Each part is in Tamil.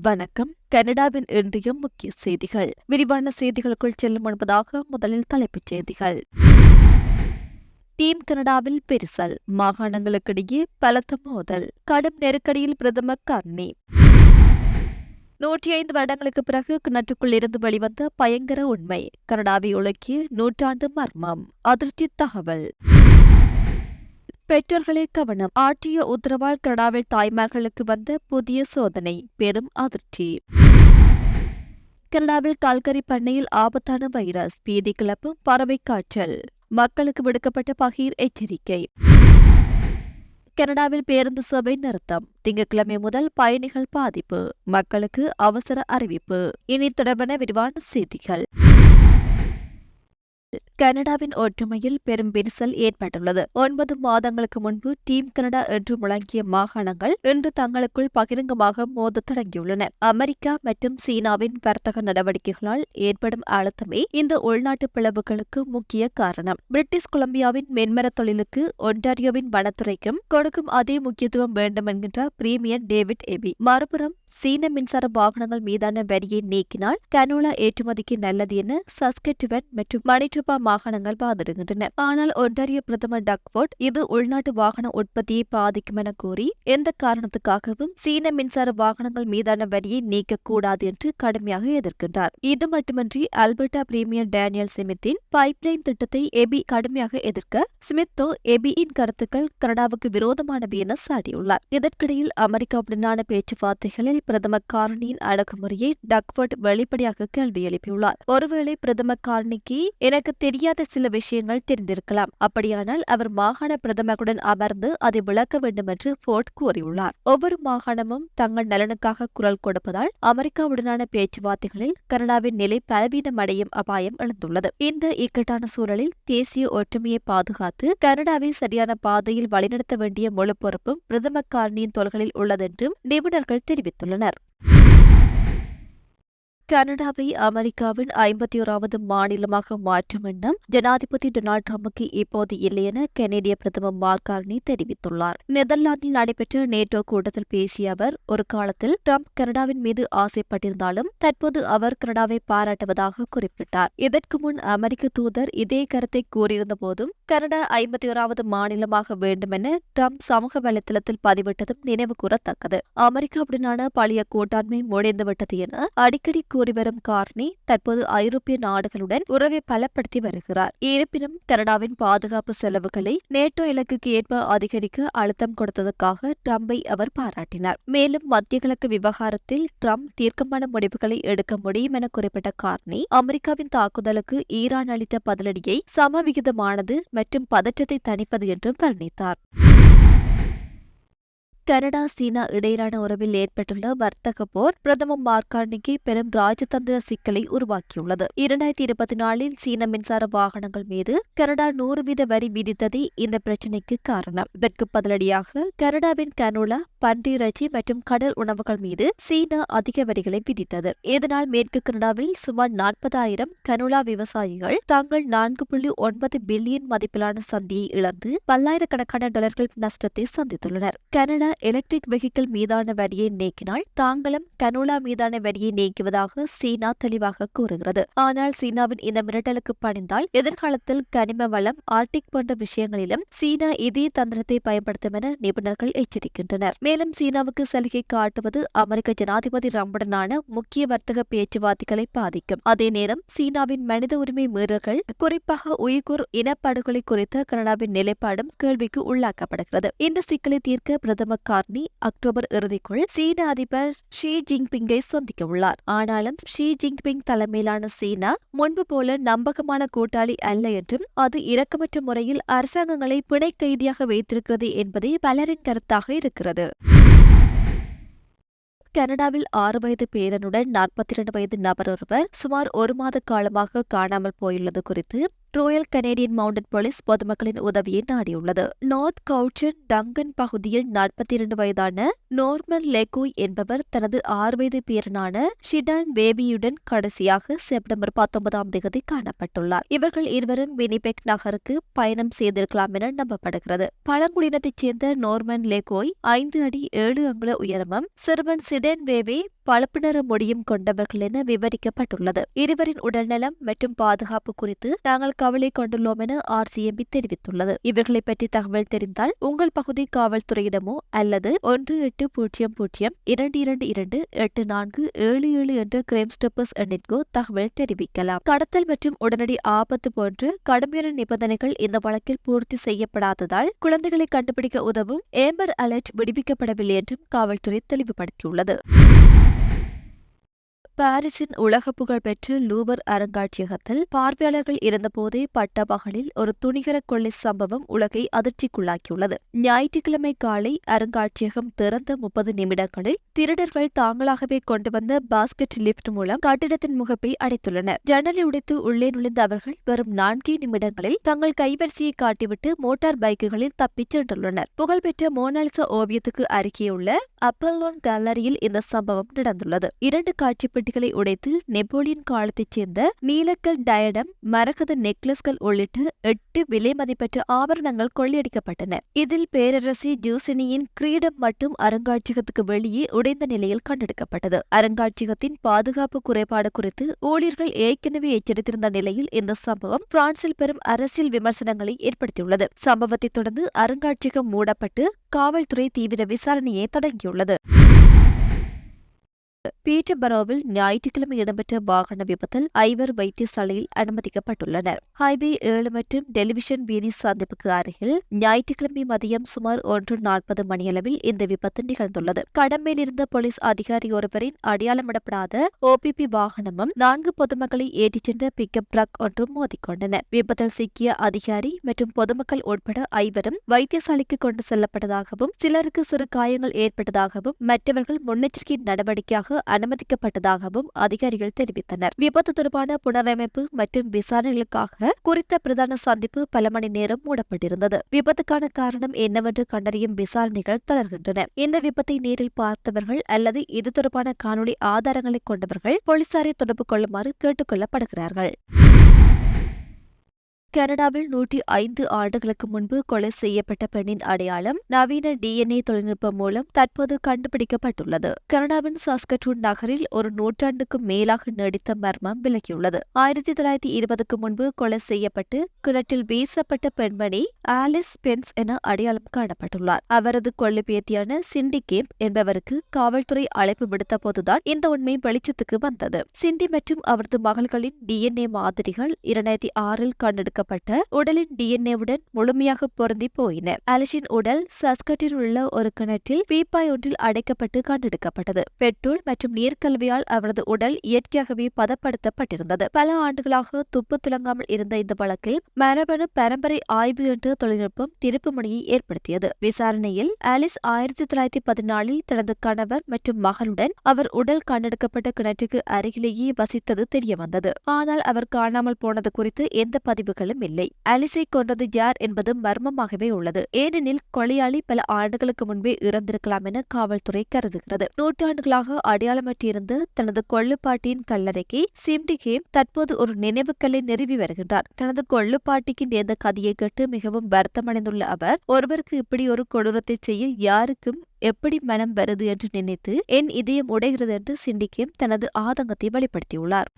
வணக்கம். கனடாவின் இன்றைய முக்கிய செய்திகள். விரிவான செய்திகளுக்குள் செல்லும் என்பதாக முதலில் தலைப்புச் செய்திகள். டீம் கனடாவில் பெரிசல். மாகாணங்களுக்கிடையே பலத்த மோதல். கடும் நெருக்கடியில் பிரதமர் கர்னி. நூற்றி ஐந்து வருடங்களுக்கு பிறகு கிணற்றுக்குள் இருந்து வெளிவந்த பயங்கர உண்மை. கனடாவை உலக்கிய நூற்றாண்டு மர்மம். அதிர்ச்சி தகவல். பெற்றோர்களே கவனம். ஆற்றிய உத்தரவால் கனடாவில் தாய்மார்களுக்கு வந்த புதிய சோதனை. பெரும் அதிர்ச்சி. கனடாவில் கால்கரி பண்ணையில் ஆபத்தான வைரஸ். பீதி கிளப்பும் பறவை காய்ச்சல். மக்களுக்கு விடுக்கப்பட்ட பகீர் எச்சரிக்கை. கனடாவில் பேருந்து சேவை நிறுத்தம். திங்கட்கிழமை முதல் பயணிகள் பாதிப்பு. மக்களுக்கு அவசர அறிவிப்பு. இனி தொடர்பான விரிவான செய்திகள். கனடாவின் ஒற்றுமையில் பெரும் விரிசல் ஏற்பட்டுள்ளது. ஒன்பது மாதங்களுக்கு முன்பு டீம் கனடா என்று முழங்கிய மாகாணங்கள் இன்று தங்களுக்குள் பகிரங்கமாக மோத தொடங்கியுள்ளன. அமெரிக்கா மற்றும் சீனாவின் வர்த்தக நடவடிக்கைகளால் ஏற்படும் அழுத்தமே இந்த உள்நாட்டு பிளவுகளுக்கு முக்கிய காரணம். பிரிட்டிஷ் கொலம்பியாவின் மென்மர தொழிலுக்கு ஒன்டாரியோவின் வனத்துறைக்கும் கொடுக்கும் அதே முக்கியத்துவம் வேண்டும் என்கின்ற பிரீமியர் டேவிட் எபி. மறுபுறம் சீன மின்சார வாகனங்கள் மீதான வரியை நீக்கினால் கனோலா ஏற்றுமதிக்கு நல்லது என சஸ்கெட்டுவன் மற்றும் மணிட்டுபா மாகாணங்கள் வாதிடுகின்றன ஆனால் ஒன்டாரிய பிரதமர் டக்வர்ட் இது உள்நாட்டு வாகன உற்பத்தியை பாதிக்கும் என கூறி எந்த காரணத்துக்காகவும் சீன மின்சார வாகனங்கள் மீதான வரியை நீக்கக்கூடாது என்று கடுமையாக எதிர்க்கின்றார். இது மட்டுமின்றி அல்பர்டா பிரீமியர் டேனியல் சிமித்தின் பைப்லைன் திட்டத்தை எபி கடுமையாக எதிர்க்க ஸ்மித்தோ எபியின் கருத்துக்கள் கனடாவுக்கு விரோதமானவை என சாட்டியுள்ளார் இதற்கிடையில் அமெரிக்காவுடனான பேச்சுவார்த்தைகளில் பிரதமர் காரணியின் அடக்குமுறையை டக்வர்ட் வெளிப்படையாக கேள்வி எழுப்பியுள்ளார். ஒருவேளை பிரதமர் காரணிக்கு எனக்கு தெரியாத சில விஷயங்கள் தெரிந்திருக்கலாம். அப்படியானால் அவர் மாகாண பிரதமருடன் அமர்ந்து அதை விளக்க வேண்டும் என்று போர்ட் கூறியுள்ளார். ஒவ்வொரு மாகாணமும் தங்கள் நலனுக்காக குரல் கொடுப்பதால் அமெரிக்காவுடனான பேச்சுவார்த்தைகளில் கனடாவின் நிலை பலவீனமடையும் அபாயம் எழுந்துள்ளது. இந்த இக்கட்டான சூழலில் தேசிய ஒற்றுமையை பாதுகாத்து கனடாவை சரியான பாதையில் வழிநடத்த வேண்டிய முழு பொறுப்பும் பிரதம காரணியின் தொல்களில் உள்ளதென்றும் நிபுணர்கள் தெரிவித்துள்ளனர். கனடாவை அமெரிக்காவின் ஐம்பத்தி ஓராவது மாநிலமாக மாற்றும் எண்ணம் ஜனாதிபதி டொனால்டு ட்ரம்புக்கு இப்போது இல்லை என கனேடிய பிரதமர் மார்கார்னி தெரிவித்துள்ளார். நெதர்லாந்தில் நடைபெற்ற நேட்டோ கூட்டத்தில் பேசிய அவர் ஒரு காலத்தில் ட்ரம்ப் கனடாவின் மீது ஆசைப்பட்டிருந்தாலும் தற்போது அவர் கனடாவை பாராட்டுவதாக குறிப்பிட்டார். இதற்கு முன் அமெரிக்க தூதர் இதே கருத்தை கூறியிருந்த போதும் கனடா ஐம்பத்தி ஓராவது மாநிலமாக வேண்டும் என ட்ரம்ப் சமூக வலைதளத்தில் பதிவிட்டதும் நினைவு கூறத்தக்கது அமெரிக்காவுடனான பழைய கூட்டாண்மை முடிந்துவிட்டது என அடிக்கடி கூறி வரும் கார்னி தற்போது ஐரோப்பிய நாடுகளுடன் உறவை பலப்படுத்தி வருகிறார். இருப்பினும் கனடாவின் பாதுகாப்பு செலவுகளை நேட்டோ இலக்குக்கு ஏற்ப அதிகரிக்க அழுத்தம் கொடுத்ததற்காக ட்ரம்பை அவர் பாராட்டினார். மேலும் மத்திய கிழக்கு விவகாரத்தில் ட்ரம்ப் தீர்க்கமான முடிவுகளை எடுக்க முடியும் என குறிப்பிட்ட கார்னி அமெரிக்காவின் தாக்குதலுக்கு ஈரான் அளித்த பதிலடியை சமவிகிதமானது மற்றும் பதற்றத்தை தணிப்பது என்றும் வர்ணித்தார். கனடா சீனா இடையிலான உறவில் ஏற்பட்டுள்ள வர்த்தக போர் பிரதமர் மார்கார்னிக்கு பெரும் ராஜதந்திர சிக்கலை உருவாக்கியுள்ளது. இரண்டாயிரத்தி இருபத்தி நாலில் சீன மின்சார வாகனங்கள் மீது கனடா நூறு வீத வரி விதித்ததே இந்த பிரச்சினைக்கு காரணம். இதற்கு பதிலடியாக கனடாவின் கனோலா பன்றியிறைச்சி மற்றும் கடல் உணவுகள் மீது சீனா அதிக வரிகளை விதித்தது. இதனால் மேற்கு கனடாவில் சுமார் நாற்பதாயிரம் கனோலா விவசாயிகள் தாங்கள் நான்கு புள்ளி ஒன்பது பில்லியன் மதிப்பிலான சந்தியை இழந்து பல்லாயிரக்கணக்கான டாலர்கள் நஷ்டத்தை சந்தித்துள்ளனர். கனடா எலக்ட்ரிக் வெஹிக்கிள் மீதான வரியை நீக்கினால் தாங்களும் கனோலா மீதான வரியை நீக்குவதாக சீனா தெளிவாக கூறுகிறது. ஆனால் சீனாவின் இந்த மிரட்டலுக்கு பணிந்தால் எதிர்காலத்தில் கனிம வளம் ஆர்டிக் போன்ற விஷயங்களிலும் சீனா இதே தந்திரத்தை பயன்படுத்தும் என நிபுணர்கள் எச்சரிக்கின்றனர். மேலும் சீனாவுக்கு சலுகை காட்டுவது அமெரிக்க ஜனாதிபதி ரம்புடனான முக்கிய வர்த்தக பேச்சுவார்த்தைகளை பாதிக்கும். அதே நேரம் சீனாவின் மனித உரிமை மீறல்கள் குறிப்பாக உய்குர் இனப்படுகொலை குறித்த கனடாவின் நிலைப்பாடும் கேள்விக்கு உள்ளாக்கப்படுகிறது. இந்த சிக்கலை தீர்க்க பிரதமர் கார்னி அக்டோபர் இறுதிக்குள் சீன அதிபர் ஷி ஜின்பிங்கை சந்திக்க உள்ளார். ஆனாலும் ஷி ஜின்பிங் தலைமையிலான சீனா முன்பு போல நம்பகமான கூட்டாளி அல்ல என்றும் அது இரக்கமற்ற முறையில் அரசாங்கங்களை பிணை கைதியாக வைத்திருக்கிறது என்பதே பலரின் கருத்தாக இருக்கிறது. கனடாவில் ஆறு வயது பேரனுடன் நாற்பத்தி இரண்டு வயது நபர் ஒருவர் சுமார் ஒரு மாத காலமாக காணாமல் போயுள்ளது குறித்து ரோயல் கனேடியன் மவுண்டட் போலீஸ் பொதுமக்களின் உதவியை நாடியுள்ளது. நார்த் கவுச்சன் டங்கன் பகுதியில் நாற்பத்தி இரண்டு வயதான நோர்மன் லெகோய் என்பவர் தனது ஆறு வயது பேரனான ஷிடான் பேபியுடன் கடைசியாக செப்டம்பர் பத்தொன்பதாம் தேதி காணப்பட்டுள்ளார். இவர்கள் இருவரும் வினிபெக் நகருக்கு பயணம் செய்திருக்கலாம் என நம்பப்படுகிறது. பழங்குடியினத்தைச் சேர்ந்த நோர்மன் லெகோய் ஐந்து அடி ஏழு அங்குல உயரமும் சிறுவன் சிடன் வேவே பழுப்பு நிற முடியும் கொண்டவர்கள் என விவரிக்கப்பட்டுள்ளது. இருவரின் உடல்நலம் மற்றும் பாதுகாப்பு குறித்து நாங்கள் கவலை கொண்டுள்ளோம் என ஆர்சிஎம்பி தெரிவித்துள்ளது. இவர்களை பற்றி தகவல் தெரிந்தால் உங்கள் பகுதி காவல்துறையிடமோ அல்லது ஒன்று எட்டு பூஜ்ஜியம் பூஜ்ஜியம் இரண்டு இரண்டு இரண்டு எட்டு நான்கு ஏழு ஏழு என்ற கிரைம் ஸ்டப்பர்ஸ் எண்ணிற்கோ தகவல் தெரிவிக்கலாம். கடத்தல் மற்றும் உடனடி ஆபத்து போன்ற கடுமையான நிபந்தனைகள் இந்த வழக்கில் பூர்த்தி செய்யப்படாததால் குழந்தைகளை கண்டுபிடிக்க உதவும் ஏம்பர் அலர்ட் விடுவிக்கப்படவில்லை என்றும் காவல்துறை தெளிவுபடுத்தியுள்ளது. பாரிஸின் உலக புகழ்பெற்ற லூவர் அருங்காட்சியகத்தில் பார்வையாளர்கள் இருந்தபோதே பட்ட பகலில் ஒரு துணிகர கொள்ளை சம்பவம் உலகை அதிர்ச்சிக்குள்ளாக்கியுள்ளது. ஞாயிற்றுக்கிழமை காலை அருங்காட்சியகம் திறந்த முப்பது நிமிடங்களில் திருடர்கள் தாங்களாகவே கொண்டு வந்த பாஸ்கெட் லிப்ட் மூலம் கட்டிடத்தின் முகப்பை அடைத்துள்ளனர். ஜன்னலை உடைத்து உள்ளே நுழைந்த அவர்கள் வெறும் நான்கே நிமிடங்களில் தங்கள் கைவரிசையை காட்டிவிட்டு மோட்டார் பைக்குகளில் தப்பிச் சென்றுள்ளனர். புகழ்பெற்ற மோனாலிசா ஓவியத்துக்கு அருகேயுள்ள அப்பல்லோன் கேலரியில் இந்த சம்பவம் நடந்துள்ளது. இரண்டு காட்சிப்படி பெட்டிகளை உடைத்து நெப்போலியன் காலத்தைச் சேர்ந்த நீலக்கல் டயடம் மரகத நெக்லஸ்கள் உள்ளிட்ட எட்டு விலை மதிப்பற்ற ஆபரணங்கள் கொள்ளையடிக்கப்பட்டன. இதில் பேரரசி ஜூசினியின் கிரீடம் மட்டும் அருங்காட்சியகத்துக்கு வெளியே உடைந்த நிலையில் கண்டெடுக்கப்பட்டது. அருங்காட்சியகத்தின் பாதுகாப்பு குறைபாடு குறித்து ஊழியர்கள் ஏற்கனவே எச்சரித்திருந்த நிலையில் இந்த சம்பவம் பிரான்சில் பெரும் அரசியல் விமர்சனங்களை ஏற்படுத்தியுள்ளது. சம்பவத்தை தொடர்ந்து அருங்காட்சியகம் மூடப்பட்டு காவல்துறை தீவிர விசாரணையை தொடங்கியுள்ளது. பீட்டர்பரோவில் ஞாயிற்றுக்கிழமை இடம்பெற்ற வாகன விபத்தில் ஐவர் வைத்தியசாலையில் அனுமதிக்கப்பட்டுள்ளனர். ஹைவே ஏழு மற்றும் டெலிவிஷன் வீதி சந்திப்புக்கு அருகில் ஞாயிற்றுக்கிழமை மதியம் சுமார் ஒன்று நாற்பது மணியளவில் இந்த விபத்து நிகழ்ந்துள்ளது. கடமையில் இருந்த போலீஸ் அதிகாரி ஒருவரின் அடையாளமிடப்படாத ஓபிபி வாகனமும் நான்கு பொதுமக்களை ஏற்றிச் சென்ற பிக்கப் ட்ரக் ஒன்றும் மோதிக்கொண்டன. விபத்தில் சிக்கிய அதிகாரி மற்றும் பொதுமக்கள் உட்பட ஐவரும் வைத்தியசாலைக்கு கொண்டு செல்லப்பட்டதாகவும் சிலருக்கு சிறு காயங்கள் ஏற்பட்டதாகவும் மற்றவர்கள் முன்னெச்சரிக்கை நடவடிக்கையாக அனுமதிக்கப்பட்டதாகவும் அதிகாரிகள் தெரிவித்தனர். விபத்து தொடர்பான புனரமைப்பு மற்றும் விசாரணைகளுக்காக குறித்த பிரதான சந்திப்பு பல மணி நேரம் மூடப்பட்டிருந்தது. விபத்துக்கான காரணம் என்னவென்று கண்டறியும் விசாரணைகள் தொடர்கின்றன இந்த விபத்தை நேரில் பார்த்தவர்கள் அல்லது இது தொடர்பான காணொலி ஆதாரங்களை கொண்டவர்கள் போலீசாரை தொடர்பு கொள்ளுமாறு கேட்டுக் கொள்ளப்படுகிறார்கள். கனடாவில் நூற்றி ஐந்து ஆண்டுகளுக்கு முன்பு கொலை செய்யப்பட்ட பெண்ணின் அடையாளம் நவீன டிஎன்ஏ தொழில்நுட்பம் மூலம் தற்போது கண்டுபிடிக்கப்பட்டுள்ளது. கனடாவின் சாஸ்கட்டூன் நகரில் ஒரு நூற்றாண்டுக்கும் மேலாக நீடித்த மர்மம் விலகியுள்ளது. ஆயிரத்தி தொள்ளாயிரத்தி இருபதுக்கு முன்பு கொலை செய்யப்பட்டு கிணற்றில் வீசப்பட்ட பெண்மணி ஆலிஸ் பென்ஸ் என அடையாளம் காணப்பட்டுள்ளார். அவரது கொள்ளு பேத்தியான சிண்டி கேம்ப் என்பவருக்கு காவல்துறை அழைப்பு விடுத்த போதுதான் இந்த உண்மை வெளிச்சத்துக்கு வந்தது. சிண்டி மற்றும் அவரது மகள்களின் டிஎன்ஏ மாதிரிகள் இரண்டாயிரத்தி ஆறில் கண்டெடுக்க எடுக்கப்பட்ட உடலின் டிஎன்ஏவுடன் முழுமையாக பொருந்தி போயின. அலிஷின் உடல் சஸ்கட்டில் உள்ள ஒரு கிணற்றில் பீப்பாய் ஒன்றில் அடைக்கப்பட்டு கண்டெடுக்கப்பட்டது. பெட்ரோல் மற்றும் நீர்க்கல்வியால் அவரது உடல் இயற்கையாகவே பதப்படுத்தப்பட்டிருந்தது. பல ஆண்டுகளாக துப்பு துலங்காமல் இருந்த இந்த வழக்கில் மரபணு பரம்பரை ஆய்வு என்ற தொழில்நுட்பம் திருப்புமுனையை ஏற்படுத்தியது. விசாரணையில் ஆலிஸ் ஆயிரத்தி தொள்ளாயிரத்தி பதினாலில் தனது கணவர் மற்றும் மகளுடன் அவர் உடல் கண்டெடுக்கப்பட்ட கிணற்றுக்கு அருகிலேயே வசித்தது தெரியவந்தது. ஆனால் அவர் காணாமல் போனது குறித்து எந்த பதிவுகளும் ஆதாரங்களும் இல்லை. அலிசை கொன்றது யார் என்பது மர்மமாகவே உள்ளது. ஏனெனில் கொலையாளி பல ஆண்டுகளுக்கு முன்பே இறந்திருக்கலாம் என காவல்துறை கருதுகிறது. நூற்றாண்டுகளாக அடையாளமற்றிருந்த தனது கொள்ளுப்பாட்டியின் கல்லறைக்கு சிம்டிகேம் தற்போது ஒரு நினைவுக்கல்லை நிறுவி வருகின்றார். தனது கொள்ளுப்பாட்டிக்கு நேர்ந்த கதையை கேட்டு மிகவும் வருத்தமடைந்துள்ள அவர் ஒருவருக்கு இப்படி ஒரு கொடூரத்தை செய்ய யாருக்கும் எப்படி மனம் வருது என்று நினைத்து என் இதயம் உடைகிறது என்று சிண்டிகேம் தனது ஆதங்கத்தை வெளிப்படுத்தியுள்ளார்.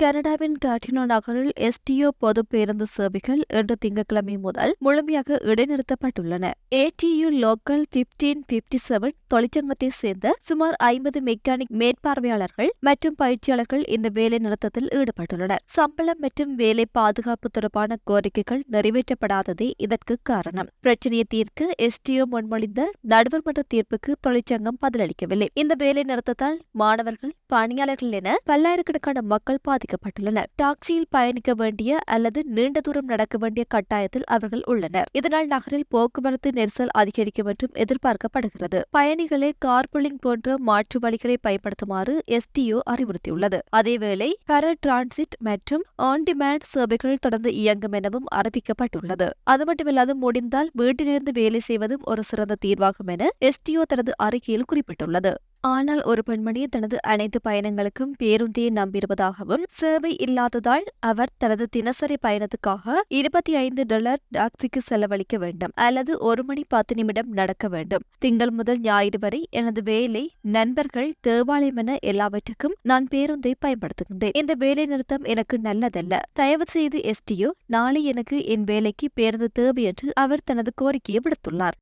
கனடாவின் காட்டினோ நகரில் எஸ்டிஓ பொது பேருந்து சேவைகள் இன்று திங்கட்கிழமை முதல் முழுமையாக இடைநிறுத்தப்பட்டுள்ளன. ATU local fifteen fifty seven தொழிற்சங்கத்தை சேர்ந்த சுமார் ஐம்பது மெக்கானிக் மேற்பார்வையாளர்கள் மற்றும் பயிற்சியாளர்கள் இந்த வேலை நிறுத்தத்தில் ஈடுபட்டுள்ளனர். சம்பளம் மற்றும் வேலை பாதுகாப்பு தொடர்பான கோரிக்கைகள் நிறைவேற்றப்படாததே இதற்கு காரணம். பிரச்சனையை தீர்க்க எஸ்டிஓ முன்மொழிந்த நடுவர் மன்ற தீர்ப்புக்கு தொழிற்சங்கம் பதிலளிக்கவில்லை. இந்த வேலை நிறுத்தத்தால் மாணவர்கள் பணியாளர்கள் என பல்லாயிரக்கணக்கான மக்கள் பாதிக்கப்பட்டுள்ளனர். டாக்ஸியில் பயணிக்க வேண்டிய அல்லது நீண்ட தூரம் நடக்க வேண்டிய கட்டாயத்தில் அவர்கள் உள்ளனர். இதனால் நகரில் போக்குவரத்து நெரிசல் அதிகரிக்கும் என்றும் எதிர்பார்க்கப்படுகிறது. பயணிகளை கார்புலிங் போன்ற மாற்று வழிகளை பயன்படுத்துமாறு எஸ்டிஓ அறிவுறுத்தியுள்ளது. அதேவேளை பர டிரான்சிட் மற்றும் ஆன் டிமாண்ட் சேவைகள் தொடர்ந்து இயங்கும் எனவும் அறிவிக்கப்பட்டுள்ளது. அது மட்டுமில்லாது முடிந்தால் வீட்டிலிருந்து வேலை செய்வதும் ஒரு சிறந்த தீர்வாகும் என எஸ்டிஓ தனது அறிக்கையில் குறிப்பிட்டுள்ளது. ஆனால் ஒரு பெண்மணி தனது அனைத்து பயணங்களுக்கும் பேருந்தையை நம்பியிருப்பதாகவும் சேவை இல்லாததால் அவர் தனது தினசரி பயணத்துக்காக இருபத்தி ஐந்து டாலர் டாக்ஸிக்கு செலவழிக்க வேண்டும் அல்லது ஒரு மணி பத்து நிமிடம் நடக்க வேண்டும். திங்கள் முதல் ஞாயிறு வரை எனது வேலை நண்பர்கள் தேவாலயம் என எல்லாவற்றுக்கும் நான் பேருந்தை பயன்படுத்துகின்றேன். இந்த வேலை நிறுத்தம் எனக்கு நல்லதல்ல. தயவு செய்து எஸ்டியோ நாளை எனக்கு என் வேலைக்கு பேருந்து தேவை என்று அவர் தனது கோரிக்கையை விடுத்துள்ளார்.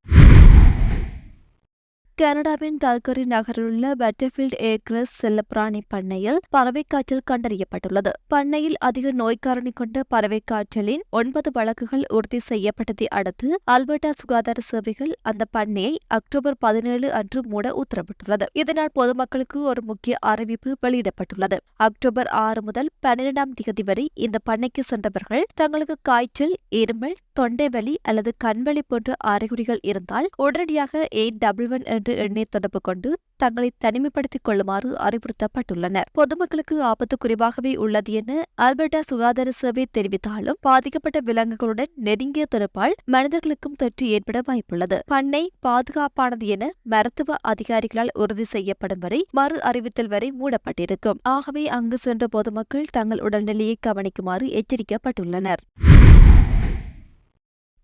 கனடாவின் கல்கரி நகரிலுள்ள பெட்டர்ஃபீல்ட் ஏக்ரஸ் செல்லப்பிராணி பண்ணையில் பறவை காய்ச்சல் கண்டறியப்பட்டுள்ளது. பண்ணையில் அதிக நோய்க்காரணி கொண்ட பறவை காய்ச்சலின் ஒன்பது வழக்குகள் உறுதி செய்யப்பட்டதை அடுத்து அல்பர்டா சுகாதார சேவைகள் அந்த பண்ணையை அக்டோபர் பதினேழு அன்று மூட உத்தரவிட்டுள்ளது. இதனால் பொதுமக்களுக்கு ஒரு முக்கிய அறிவிப்பு வெளியிடப்பட்டுள்ளது. அக்டோபர் ஆறு முதல் பன்னிரெண்டாம் தேதி வரை இந்த பண்ணைக்கு சென்றவர்கள் தங்களுக்கு காய்ச்சல் இருமல் தொண்டை வலி அல்லது கண்வலி போன்ற அறிகுறிகள் இருந்தால் உடனடியாக எயிட் டபுள் ஒன் என்ற எண்ணை தொடர்பு கொண்டு தங்களை தனிமைப்படுத்திக் கொள்ளுமாறு அறிவுறுத்தப்பட்டுள்ளனர். பொதுமக்களுக்கு ஆபத்து குறைவாகவே உள்ளது என ஆல்பர்டா சுகாதார சேவை தெரிவித்தாலும் பாதிக்கப்பட்ட விலங்குகளுடன் நெருங்கிய தொடர்பால் மனிதர்களுக்கும் தொற்று ஏற்பட வாய்ப்புள்ளது. பண்ணை பாதுகாப்பானது என மருத்துவ அதிகாரிகளால் உறுதி செய்யப்படும் வரை மறு அறிவித்தல் வரை மூடப்பட்டிருக்கும். ஆகவே அங்கு சென்ற பொதுமக்கள் தங்கள் உடல்நிலையை கவனிக்குமாறு எச்சரிக்கப்பட்டுள்ளனர்.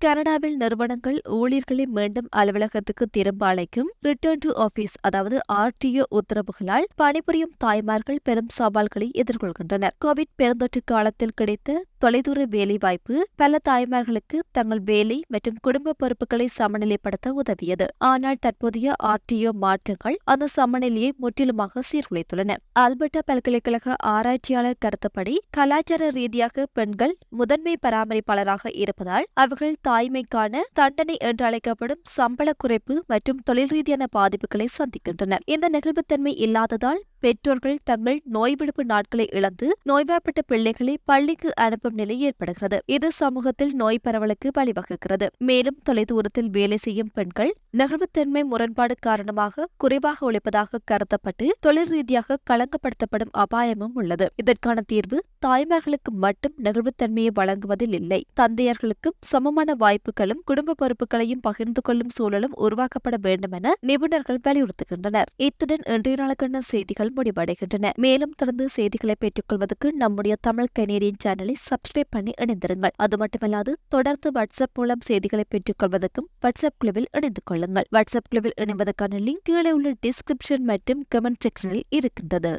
கனடாவில் நிறுவனங்கள் ஊழியர்களை மீண்டும் அலுவலகத்துக்கு திரும்ப அழைக்கும் ரிட்டர்ன் டு ஆபீஸ் அதாவது ஆர்டிஓ உத்தரவுகளால் பணிபுரியும் தாய்மார்கள் பெரும் சவால்களை எதிர்கொள்கின்றனர். கோவிட் பெருந்தொற்று காலத்தில் கிடைத்த தொலைதூர வேலைவாய்ப்பு பல தாய்மார்களுக்கு தங்கள் வேலை மற்றும் குடும்ப பொறுப்புகளை சமநிலைப்படுத்த உதவியது. ஆனால் தற்போதைய ஆர்டிஓ மாற்றங்கள் அந்த சமநிலையை முற்றிலுமாக சீர்குலைத்துள்ளன. அல்பர்டா பல்கலைக்கழக ஆராய்ச்சியாளர் கருத்துப்படி கலாச்சார ரீதியாக பெண்கள் முதன்மை பராமரிப்பாளராக இருப்பதால் அவர்கள் தாய்மைக்கான தண்டனை என்று அழைக்கப்படும் சம்பள குறைப்பு மற்றும் தொழில் ரீதியான பாதிப்புகளை சந்திக்கின்றனர் இந்த நெகிழ்வுத்தன்மை இல்லாததால் பெற்றோர்கள் தங்கள் நோய்விடுப்பு நாட்களை இழந்து நோய்வாய்ப்பட்ட பிள்ளைகளை பள்ளிக்கு அனுப்பும் நிலை ஏற்படுகிறது. இது சமூகத்தில் நோய் பரவலுக்கு வழிவகுக்கிறது. மேலும் தொலைதூரத்தில் வேலை செய்யும் பெண்கள் நெகிழ்வுத்தன்மை முரண்பாடு காரணமாக குறைவாக உழைப்பதாக கருதப்பட்டு தொழில் ரீதியாக களங்கப்படுத்தப்படும் அபாயமும் உள்ளது. இதற்கான தீர்வு தாய்மார்களுக்கு மட்டும் நெகிழ்வுத்தன்மையை வழங்குவதில் இல்லை. தந்தையர்களுக்கும் சமமான வாய்ப்புகளும் குடும்ப பொறுப்புகளையும் பகிர்ந்து கொள்ளும் சூழலும் உருவாக்கப்பட வேண்டும் என நிபுணர்கள் வலியுறுத்துகின்றனர். இத்துடன் இன்றைய நாளுக்கான செய்திகள் முடிவடைகின்றன மேலும் தொடர்ந்து செய்திகளை பெற்றுக்கொள்வதற்கு நம்முடைய தமிழ் கனேடியன் சேனலை சப்ஸ்கிரைப் பண்ணி இணைந்திருங்கள். அது மட்டுமல்லாது தொடர்ந்து வாட்ஸ்அப் மூலம் செய்திகளை பெற்றுக்கொள்வதற்கும் வாட்ஸ்அப் குழுவில் இணைந்து கொள்ளுங்கள். வாட்ஸ்அப் குழுவில் இணைவதற்கான லிங்க் கீழே உள்ள டிஸ்கிரிப்ஷன் மற்றும் கமெண்ட் செக்ஷனில் இருக்கின்றது.